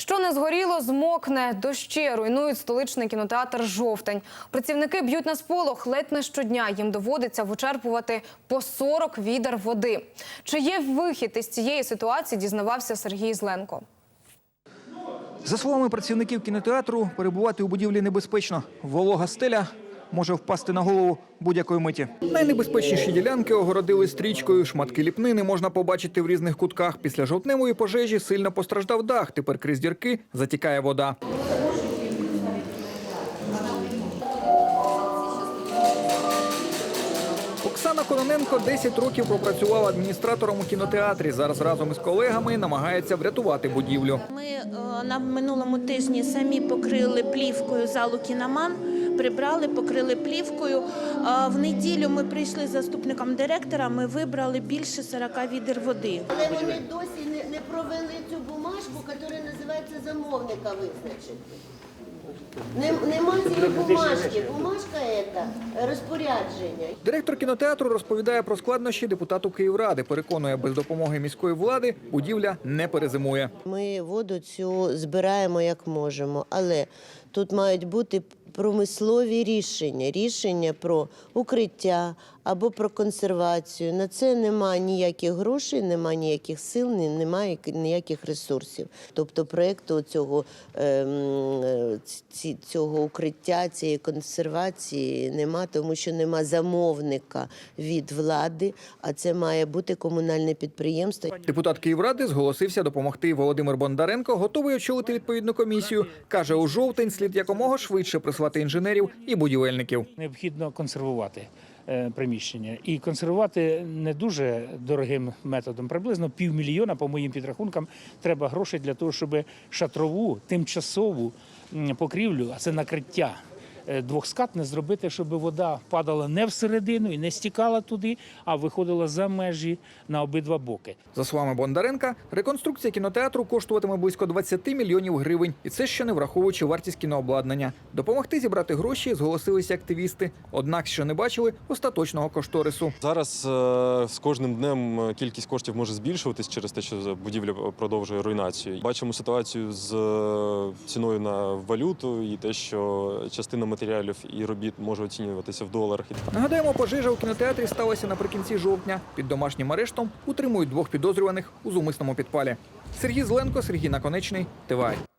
Що не згоріло, змокне, дощі руйнують столичний кінотеатр Жовтень. Працівники б'ють на сполох ледь не щодня. Їм доводиться вичерпувати по 40 відер води. Чи є вихід із цієї ситуації? Дізнавався Сергій Зленко. За словами працівників кінотеатру, перебувати у будівлі небезпечно. Волога стеля може впасти на голову будь-якої миті. Найнебезпечніші ділянки огородили стрічкою. Шматки ліпнини можна побачити в різних кутках. Після жовтневої пожежі сильно постраждав дах. Тепер крізь дірки затікає вода. Оксана Кононенко 10 років пропрацювала адміністратором у кінотеатрі. Зараз разом із колегами намагається врятувати будівлю. Ми е, на минулому тижні самі покрили плівкою залу кіноман, прибрали, покрили плівкою. А В неділю ми прийшли з заступником директора. Ми вибрали більше 40 відер води. Але вони досі не, не провели цю бумажку, яка називається замовника визначити. Нем- Нема цієї бумажки. Бумажка це розпорядження. Директор кінотеатру розповідає про складнощі депутату Київради. Переконує, без допомоги міської влади будівля не перезимує. Ми воду цю збираємо як можемо, але тут мають бути промислові рішення, рішення про укриття або про консервацію. На це немає ніяких грошей, немає ніяких сил, немає ніяких ресурсів. Тобто проєкту цього, ем, цього укриття, цієї консервації нема, тому що нема замовника від влади, а це має бути комунальне підприємство. Депутат Київради зголосився допомогти. Володимир Бондаренко готовий очолити відповідну комісію. каже, у жовтень слід якомога швидше прислати інженерів і будівельників. Необхідно консервувати приміщення і консервувати не дуже дорогим методом. Приблизно півмільйона, по моїм підрахункам, треба грошей для того, щоб шатрову тимчасову покрівлю, а це накриття. Е, Двохскатне зробити, щоб вода падала не всередину і не стікала туди, а виходила за межі на обидва боки. За словами Бондаренка, реконструкція кінотеатру коштуватиме близько 20 мільйонів гривень, і це ще не враховуючи вартість кінообладнання. Допомогти зібрати гроші зголосилися активісти. Однак, що не бачили остаточного кошторису. Зараз е, з кожним днем е, кількість коштів може збільшуватись через те, що будівля продовжує руйнацію. Бачимо ситуацію з ціною на валюту і те, що частина матеріалів і робіт може оцінюватися в доларах. Нагадаємо, пожежа у кінотеатрі сталася наприкінці жовтня. Під домашнім арештом утримують двох підозрюваних у зумисному підпалі. Сергій Зленко, Сергій Наконечний, ТВАЙ.